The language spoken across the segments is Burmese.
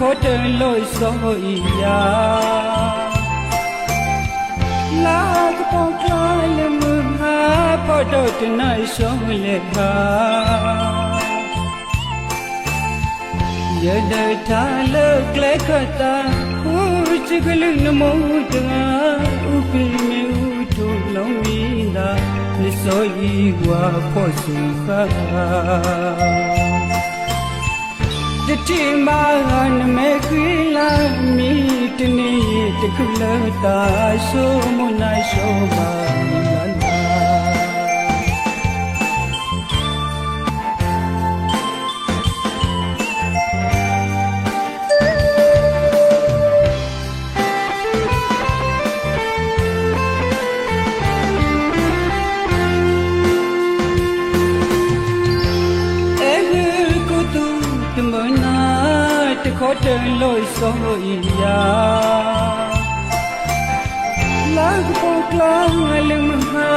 ခေါ်တယ်လို့ဆိုရလာကပေါ်ကလည်းမဟာပေါ်တော့တနိုင်ဆုံးလေပါရတဲ့ထားလို့ကလေးခတာဟူချကလေးနမောတငါဥပိမေဥထုလုံးမီနာနိဆိုဤဝါဖို့စုခါ တတိမာနမေခိလာမီတနေတကုလတာဆိုမနိုင်ဆိုပါလန္တာအဲကုတုတမ နာတခေါ်တယ်လို့ဆိုရလာပေါ်ကလာလမဟာ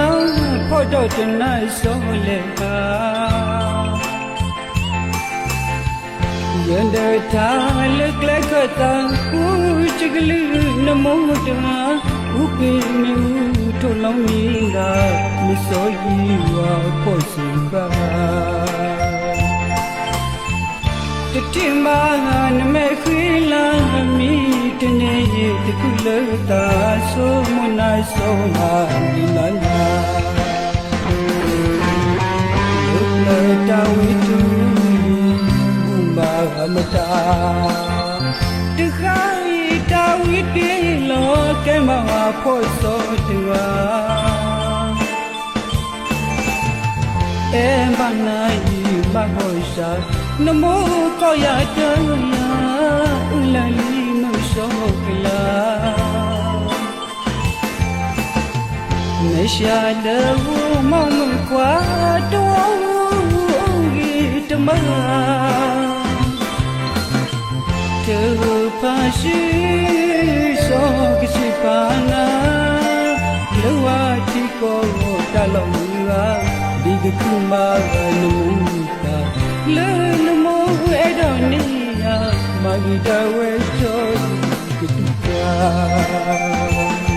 ဖို့တော့တနိုင်ဆိုလေကာယန္တတာလက်ကလကတာကူချကလူနမောတမဥပိမေဥထုလုံးမီကမဆိုဤဝါဖို့စုပါတတိမာနမေခွေလာမီတ နေတခုလတာဆိုမနိုင်ဆုံးမာဒီလနာလုလတဝိတုဘူမာမတာတခိုင်တဝိတေလောကဲမဝဖို့ဆိုတူဝါ e banai mahosha namo koya taya ulali no Nesha lewu mong kwa do gi tama Tu pa shi so ki si pa na Lewa ti ko ta lo wa di ga ku ma lu ta Le no mo e do ni ya ma gi da we cho ki tu ka